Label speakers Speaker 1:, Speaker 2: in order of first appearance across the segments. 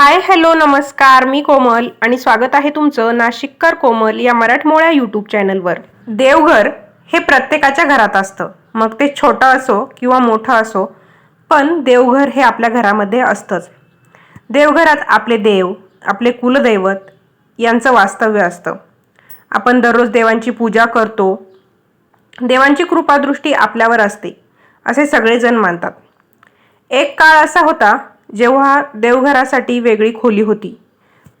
Speaker 1: Hi hello नमस्कार. मी कोमल आणि स्वागत आहे तुमचं नाशिककर कोमल या मराठमोळ्या यूट्यूब चॅनलवर. देवघर हे प्रत्येकाच्या घरात असतं. मग ते छोटं असो किंवा मोठं असो पण देवघर हे आपल्या घरामध्ये असतंच. देवघरात आपले देव आपले कुलदैवत यांचं वास्तव्य असतं. आपण दररोज देवांची पूजा करतो. देवांची कृपादृष्टी आपल्यावर असते असे सगळेजण मानतात. एक काळ असा होता जेव्हा देवघरासाठी वेगळी खोली होती.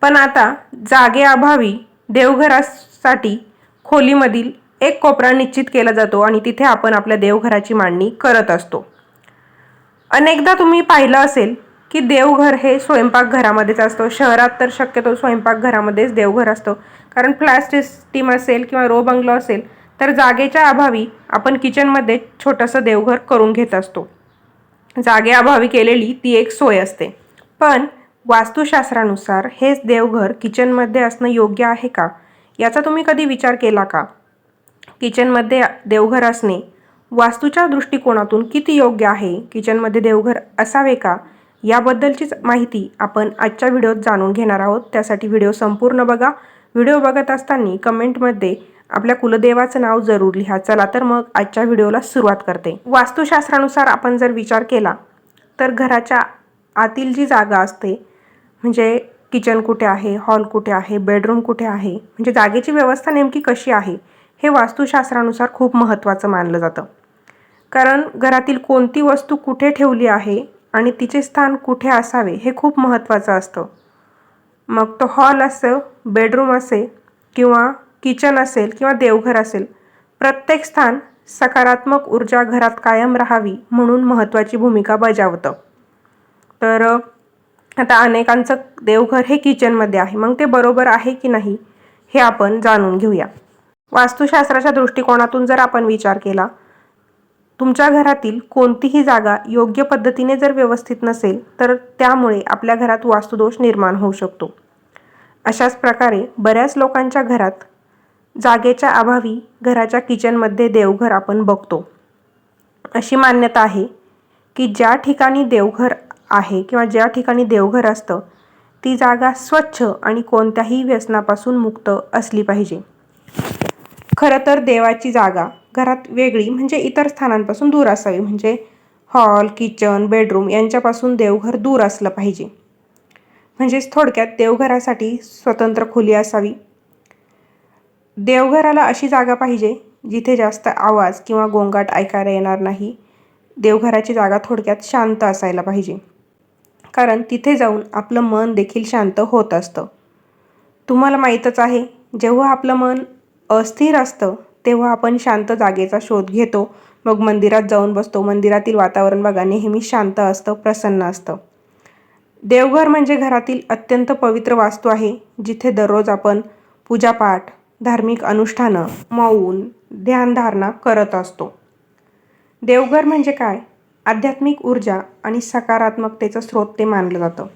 Speaker 1: पण आता जागेअभावी देवघरासाठी खोलीमधील एक कोपरा निश्चित केला जातो आणि तिथे आपण आपल्या देवघराची मांडणी करत असतो. अनेकदा तुम्ही पाहिलं असेल की देवघर हे स्वयंपाकघरामध्येच असतं. शहरात तर शक्यतो स्वयंपाकघरामध्येच देवघर असतं. कारण प्लॅस्टिस्टीम असेल किंवा रो बंगलो असेल तर जागेच्या अभावी आपण किचनमध्ये छोटंसं देवघर करून घेत असतो. जागेअभावी केलेली ती एक सोय असते. पण वास्तुशास्त्रानुसार हेच देवघर किचनमध्ये असणं योग्य आहे का? याचा तुम्ही कधी विचार केला का? किचनमध्ये देवघर असणे वास्तूच्या दृष्टिकोनातून किती योग्य आहे? किचनमध्ये देवघर असावे का? याबद्दलचीच माहिती आपण आजच्या व्हिडिओत जाणून घेणार आहोत. त्यासाठी व्हिडिओ संपूर्ण बघा. व्हिडिओ बघत असताना कमेंटमध्ये आपल्या कुलदेवाचं नाव जरूर लिहा. चला तर मग आजच्या व्हिडिओला सुरुवात करते. वास्तुशास्त्रानुसार आपण जर विचार केला तर घराच्या आतील जी जागा असते म्हणजे किचन कुठे आहे हॉल कुठे आहे बेडरूम कुठे आहे म्हणजे जागेची व्यवस्था नेमकी कशी आहे हे वास्तुशास्त्रानुसार खूप महत्त्वाचं मानलं जातं. कारण घरातील कोणती वस्तू कुठे ठेवली आहे आणि तिचे स्थान कुठे असावे हे खूप महत्त्वाचं असतं. मग तो हॉल असो बेडरूम असे किंवा किचन असेल किंवा देवघर असेल प्रत्येक स्थान सकारात्मक ऊर्जा घरात कायम राहावी म्हणून महत्त्वाची भूमिका बजावतं. तर आता अनेकांचं देवघर हे किचनमध्ये आहे. मग ते बरोबर आहे की नाही हे आपण जाणून घेऊया. वास्तुशास्त्राच्या दृष्टिकोनातून जर आपण विचार केला तुमच्या घरातील कोणतीही जागा योग्य पद्धतीने जर व्यवस्थित नसेल तर त्यामुळे आपल्या घरात वास्तुदोष निर्माण होऊ शकतो. अशाच प्रकारे बऱ्याच लोकांच्या घरात जागेच्या अभावी घराच्या किचनमध्ये देवघर आपण बघतो. अशी मान्यता आहे की ज्या ठिकाणी देवघर आहे किंवा ज्या ठिकाणी देवघर असतं ती जागा स्वच्छ आणि कोणत्याही व्यसनापासून मुक्त असली पाहिजे. खरं तर देवाची जागा घरात वेगळी म्हणजे इतर स्थानांपासून दूर असावी म्हणजे हॉल किचन बेडरूम यांच्यापासून देवघर दूर असलं पाहिजे. म्हणजेच थोडक्यात देवघरासाठी स्वतंत्र खोली असावी. देवघराला अशी जागा पाहिजे जिथे जास्त आवाज किंवा गोंगाट ऐकायला येणार नाही. देवघराची जागा थोडक्यात शांत असायला पाहिजे. कारण तिथे जाऊन आपलं मन देखील शांत होत असतं. तुम्हाला माहीतच आहे जेव्हा आपलं मन अस्थिर असतं तेव्हा आपण शांत जागेचा शोध घेतो. मग मंदिरात जाऊन बसतो. मंदिरातील वातावरण बघा नेहमी शांत असतं प्रसन्न असतं. देवघर म्हणजे घरातील अत्यंत पवित्र वास्तू आहे जिथे दररोज आपण पूजापाठ धार्मिक अनुष्ठानं मौन ध्यानधारणा करत असतो. देवघर म्हणजे काय? आध्यात्मिक ऊर्जा आणि सकारात्मकतेचं स्रोत ते मानलं जातं.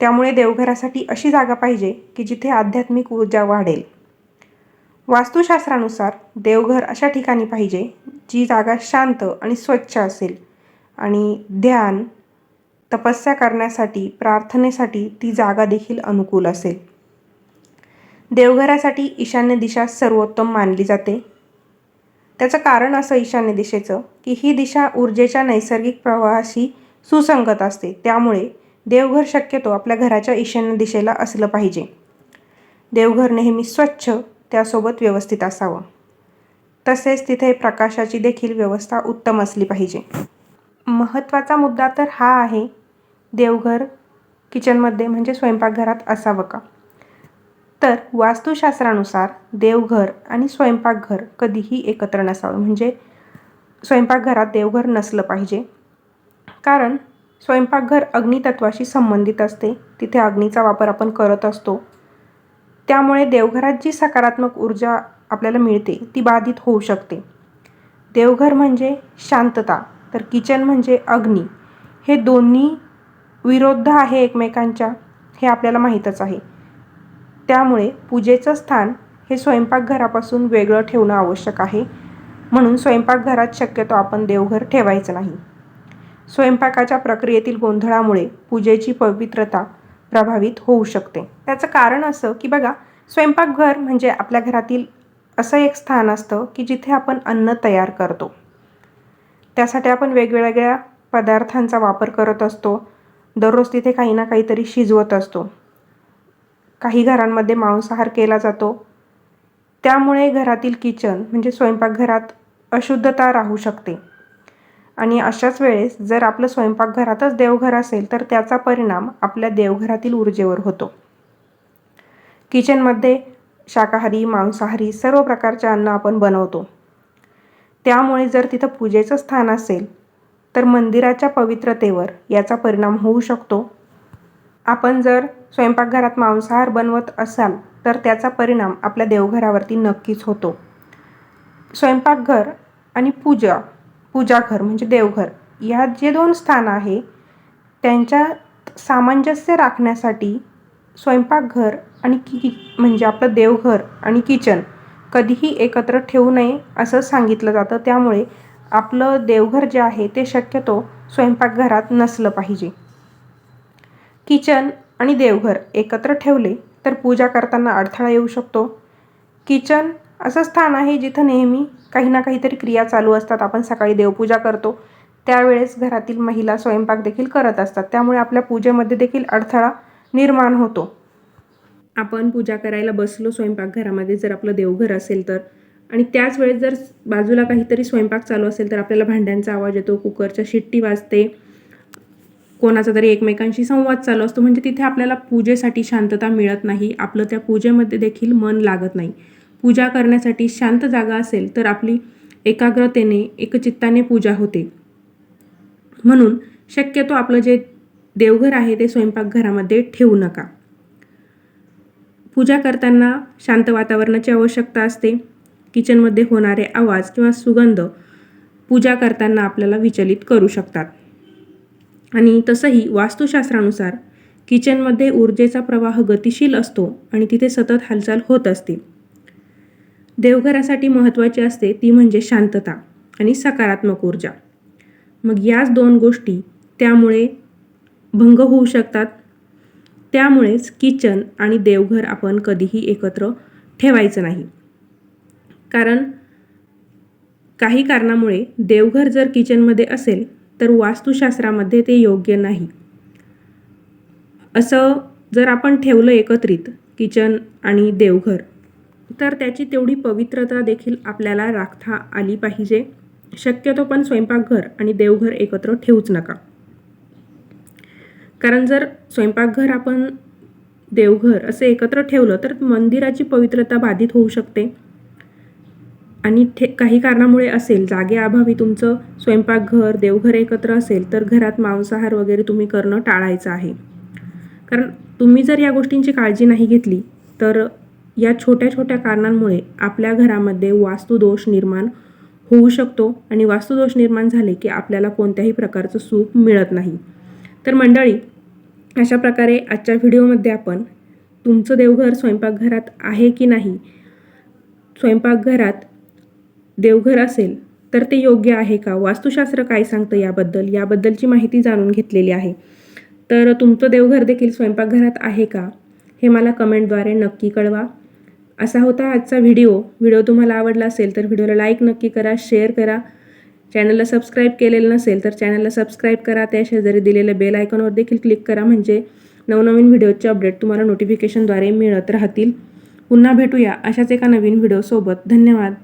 Speaker 1: त्यामुळे देवघरासाठी अशी जागा पाहिजे की जिथे आध्यात्मिक ऊर्जा वाढेल. वास्तुशास्त्रानुसार देवघर अशा ठिकाणी पाहिजे जी जागा शांत आणि स्वच्छ असेल आणि ध्यान तपस्या करण्यासाठी प्रार्थनेसाठी ती जागा देखील अनुकूल असेल. देवघरासाठी ईशान्य दिशा सर्वोत्तम मानली जाते. त्याचं कारण असं ईशान्य दिशेचं की ही दिशा ऊर्जेच्या नैसर्गिक प्रवाहाशी सुसंगत असते. त्यामुळे देवघर शक्यतो आपल्या घराच्या ईशान्य दिशेला असलं पाहिजे. देवघर नेहमी स्वच्छ त्यासोबत व्यवस्थित असावं. तसेच तिथे प्रकाशाची देखील व्यवस्था उत्तम असली पाहिजे. महत्त्वाचा मुद्दा तर हा आहे देवघर किचनमध्ये म्हणजे स्वयंपाकघरात असावं का? तर वास्तुशास्त्रानुसार देवघर आणि स्वयंपाकघर कधीही एकत्र नसावं. म्हणजे स्वयंपाकघरात देवघर नसलं पाहिजे. कारण स्वयंपाकघर अग्नितत्वाशी संबंधित असते. तिथे अग्नीचा वापर आपण करत असतो. त्यामुळे देवघरात जी सकारात्मक ऊर्जा आपल्याला मिळते ती बाधित होऊ शकते. देवघर म्हणजे शांतता तर किचन म्हणजे अग्नी. हे दोन्ही विरोध आहे एकमेकांच्या हे आपल्याला माहीतच आहे. त्यामुळे पूजेचं स्थान हे स्वयंपाकघरापासून वेगळं ठेवणं आवश्यक आहे. म्हणून स्वयंपाकघरात शक्यतो आपण देवघर ठेवायचं नाही. स्वयंपाकाच्या प्रक्रियेतील गोंधळामुळे पूजेची पवित्रता प्रभावित होऊ शकते. त्याचं कारण असं की बघा स्वयंपाकघर म्हणजे आपल्या घरातील असं एक स्थान असतं की जिथे आपण अन्न तयार करतो. त्यासाठी आपण वेगवेगळ्या पदार्थांचा वापर करत असतो. दररोज तिथे काही ना काहीतरी शिजवत असतो. काही घरांमध्ये मांसाहार केला जातो. त्यामुळे घरातील किचन म्हणजे स्वयंपाकघरात अशुद्धता राहू शकते. आणि अशाच वेळेस जर आपलं स्वयंपाकघरातच देवघर असेल तर त्याचा परिणाम आपल्या देवघरातील ऊर्जेवर होतो. किचनमध्ये शाकाहारी मांसाहारी सर्व प्रकारचे अन्न आपण बनवतो. त्यामुळे जर तिथं पूजेचं स्थान असेल तर मंदिराच्या पवित्रतेवर याचा परिणाम होऊ शकतो. आपण जर स्वयंपाकघरात मांसाहार बनवत असाल तर त्याचा परिणाम आपल्या देवघरावरती नक्कीच होतो. स्वयंपाकघर आणि पूजा पूजाघर म्हणजे देवघर या जे दोन स्थान आहे त्यांच्या सामंजस्य राखण्यासाठी स्वयंपाकघर आणि कि म्हणजे आपलं देवघर आणि किचन कधीही एकत्र ठेवू नये असं सांगितलं जातं. त्यामुळे आपलं देवघर जे आहे ते शक्यतो स्वयंपाकघरात नसलं पाहिजे. किचन आणि देवघर एकत्र ठेवले तर पूजा करताना अडथळा येऊ शकतो. किचन असं स्थान आहे जिथं नेहमी काही ना काहीतरी क्रिया चालू असतात. आपण सकाळी देवपूजा करतो. त्यावेळेस घरातील महिला स्वयंपाक देखील करत असतात. त्यामुळे आपल्या पूजेमध्ये देखील अडथळा निर्माण होतो. आपण पूजा करायला बसलो स्वयंपाकघरामध्ये जर आपलं देवघर असेल तर. आणि त्याच वेळेस जर बाजूला काहीतरी स्वयंपाक चालू असेल तर आपल्याला भांड्यांचा आवाज येतो कुकरच्या शिट्टी वाजते. कोणाचा तरी एकमेकांशी संवाद चालू असतो. म्हणजे तिथे आपल्याला पूजेसाठी शांतता मिळत नाही. आपलं त्या पूजेमध्ये देखील मन लागत नाही. पूजा करण्यासाठी शांत जागा असेल तर आपली एकाग्रतेने एकचित्ताने पूजा होते. म्हणून शक्यतो आपलं जे देवघर आहे ते स्वयंपाकघरामध्ये ठेवू नका. पूजा करताना शांत वातावरणाची आवश्यकता असते. किचनमध्ये होणारे आवाज किंवा सुगंध पूजा करताना आपल्याला विचलित करू शकतात. आणि तसंही वास्तुशास्त्रानुसार किचनमध्ये ऊर्जेचा प्रवाह गतिशील असतो आणि तिथे सतत हालचाल होत असते. देवघरासाठी महत्त्वाची असते ती म्हणजे शांतता आणि सकारात्मक ऊर्जा. मग याच दोन गोष्टी त्यामुळे भंग होऊ शकतात. त्यामुळेच किचन आणि देवघर आपण कधीही एकत्र ठेवायचं नाही. कारण काही कारणामुळे देवघर जर किचनमध्ये असेल तर वास्तुशास्त्रामध्ये ते योग्य नाही. असं जर आपण ठेवलं एकत्रित किचन आणि देवघर तर त्याची तेवढी पवित्रता देखील आपल्याला राखता आली पाहिजे. शक्यतो पण स्वयंपाकघर आणि देवघर एकत्र ठेवूच नका. कारण जर स्वयंपाकघर आपण देवघर असे एकत्र ठेवलं तर मंदिराची पवित्रता बाधित होऊ शकते. आणि ठे काही कारणामुळे असेल जागेअभावी तुमचं स्वयंपाकघर देवघर एकत्र असेल तर घरात मांसाहार वगैरे तुम्ही करणं टाळायचं आहे. कारण तुम्ही जर या गोष्टींची काळजी नाही घेतली तर या छोट्या छोट्या कारणांमुळे आपल्या घरामध्ये वास्तुदोष निर्माण होऊ शकतो आणि वास्तुदोष निर्माण झाले की आपल्याला कोणत्याही प्रकारचं सुख मिळत नाही. तर मंडळी अशा प्रकारे आजच्या व्हिडिओमध्ये आपण तुमचं देवघर स्वयंपाकघरात आहे की नाही स्वयंपाकघरात देवघर असेल तर ते योग्य आहे का? वास्तुशास्त्र काय सांगतं याबद्दल? याबद्दलची माहिती जाणून घेतलेली आहे. तर तुमचं देवघर देखील स्वयंपाकघरात आहे का? हे मला कमेंटद्वारे नक्की कळवा. असा होता आजचा व्हिडिओ. व्हिडिओ तुम्हाला आवडला असेल तर व्हिडिओला लाईक नक्की करा शेअर करा. चॅनलला सबस्क्राईब केलेलं नसेल तर चॅनलला सबस्क्राईब करा. त्या शेजारी दिलेल्या बेल आयकॉनवर देखील क्लिक करा म्हणजे नवनवीन व्हिडिओचे अपडेट तुम्हाला नोटिफिकेशनद्वारे मिळत राहतील. पुन्हा भेटूया अशाच एका नवीन व्हिडिओसोबत. धन्यवाद.